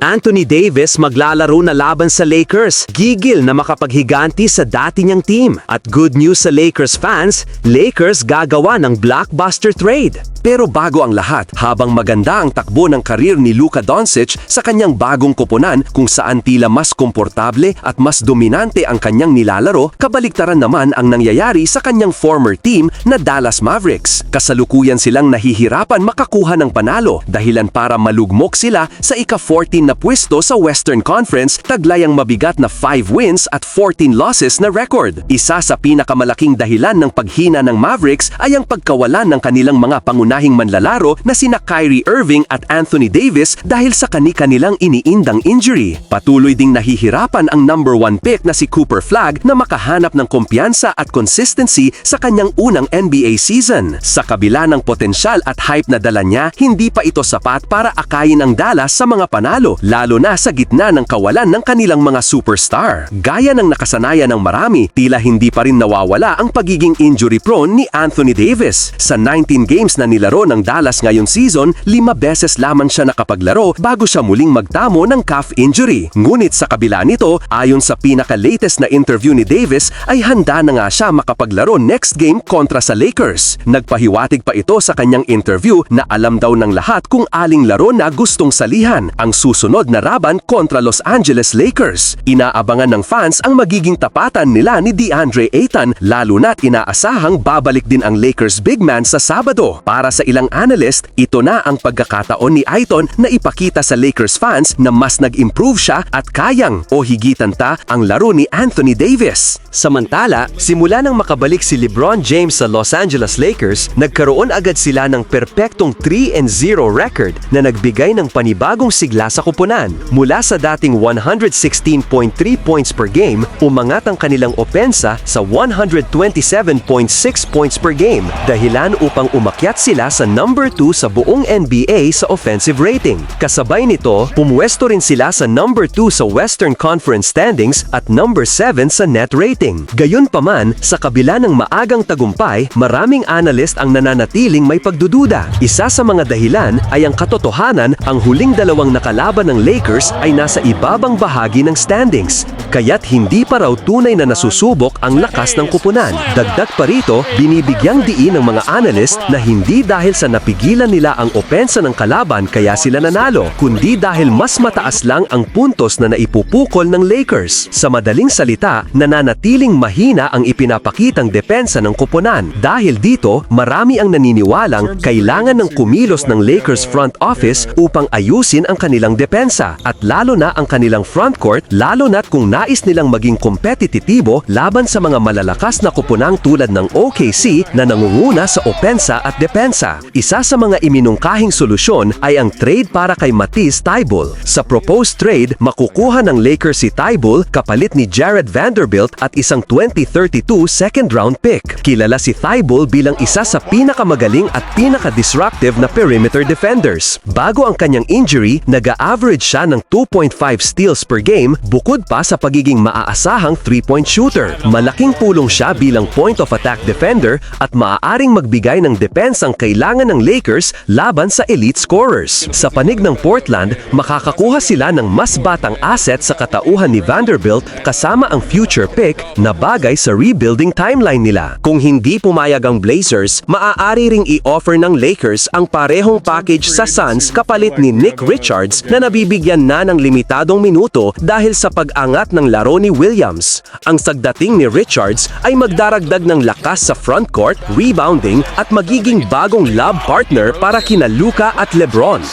Anthony Davis maglalaro na laban sa Lakers. Gigil na makapaghiganti sa dati niyang team. At good news sa Lakers fans, Lakers gagawa ng blockbuster trade. Pero bago ang lahat, habang maganda ang takbo ng karir ni Luka Doncic sa kanyang bagong koponan kung saan tila mas komportable at mas dominante ang kanyang nilalaro, kabaliktaran naman ang nangyayari sa kanyang former team na Dallas Mavericks. Kasalukuyan silang nahihirapan makakuha ng panalo dahilan para malugmok sila sa ika-14 na pwesto sa Western Conference taglayang mabigat na 5 wins at 14 losses na record. Isa sa pinakamalaking dahilan ng paghina ng Mavericks ay ang pagkawalan ng kanilang mga pangunahing manlalaro na sina Kyrie Irving at Anthony Davis dahil sa kani-kanilang iniindang injury. Patuloy ding nahihirapan ang number 1 pick na si Cooper Flagg na makahanap ng kumpiyansa at consistency sa kanyang unang NBA season. Sa kabila ng potensyal at hype na dala niya, hindi pa ito sapat para akayin ang Dallas sa mga panalo, lalo na sa gitna ng kawalan ng kanilang mga superstar. Gaya ng nakasanayan ng marami, tila hindi pa rin nawawala ang pagiging injury-prone ni Anthony Davis. Sa 19 games na nilaro ng Dallas ngayong season, lima beses lamang siya nakapaglaro bago siya muling magtamo ng calf injury. Ngunit sa kabila nito, ayon sa pinaka-latest na interview ni Davis, ay handa na nga siya makapaglaro next game kontra sa Lakers. Nagpahiwatig pa ito sa kanyang interview na alam daw ng lahat kung aling laro na gustong salihan ang susunod na laban kontra Los Angeles Lakers. Inaabangan ng fans ang magiging tapatan nila ni DeAndre Ayton lalo na't inaasahang babalik din ang Lakers big man sa Sabado. Para sa ilang analyst, ito na ang pagkakataon ni Ayton na ipakita sa Lakers fans na mas nag-improve siya at kayang o higitan ta ang laro ni Anthony Davis. Samantala, simula nang makabalik si LeBron James sa Los Angeles Lakers, nagkaroon agad sila ng perpektong 3-0 record na nagbigay ng panibagong sigla sa kupunan. Mula sa dating 116.3 points per game, umangat ang kanilang opensa sa 127.6 points per game, dahilan upang umakyat sila sa number 2 sa buong NBA sa offensive rating. Kasabay nito, pumwesto rin sila sa number 2 sa Western Conference standings at number 7 sa net rating. Gayunpaman, sa kabila ng maagang tagumpay, maraming analyst ang nananatiling may pagdududa. Isa sa mga dahilan ay ang katotohanan ang huling dalawang nakalaban ng Lakers ay nasa ibabang bahagi ng standings. Kaya't hindi pa raw tunay na nasusubok ang lakas ng kupunan. Dagdag pa rito, binibigyang diin ng mga analyst na hindi dahil sa napigilan nila ang opensa ng kalaban kaya sila nanalo, kundi dahil mas mataas lang ang puntos na naipupukol ng Lakers. Sa madaling salita, nananatiling mahina ang ipinapakitang depensa ng kupunan. Dahil dito, marami ang naniniwalang kailangan ng kumilos ng Lakers front office upang ayusin ang kanilang depensa at lalo na ang kanilang frontcourt lalo na't kung nais nilang maging kompetitibo laban sa mga malalakas na kupunang tulad ng OKC na nangunguna sa opensa at depensa. Isa sa mga iminungkahing solusyon ay ang trade para kay Matisse Tybul. Sa proposed trade, makukuha ng Lakers si Tybul kapalit ni Jared Vanderbilt at isang 2032 second round pick. Kilala si Tybul bilang isa sa pinakamagaling at pinaka-disruptive na perimeter defenders. Bago ang kanyang injury, nag-average siya ng 2.5 steals per game bukod pa sa pagiging maaasahang three-point shooter. Malaking pulong siya bilang point of attack defender at maaaring magbigay ng depensang kailangan ng Lakers laban sa elite scorers. Sa panig ng Portland, makakakuha sila ng mas batang asset sa katauhan ni Vanderbilt kasama ang future pick na bagay sa rebuilding timeline nila. Kung hindi pumayag ang Blazers, maaari ring i-offer ng Lakers ang parehong package sa Suns kapalit ni Nick Richards na nabibigyan na ng limitadong minuto dahil sa pag-angat ng laro ni Williams. Ang sagdating ni Richards ay magdaragdag ng lakas sa frontcourt, rebounding at magiging bagong love partner para kina Luka at LeBron.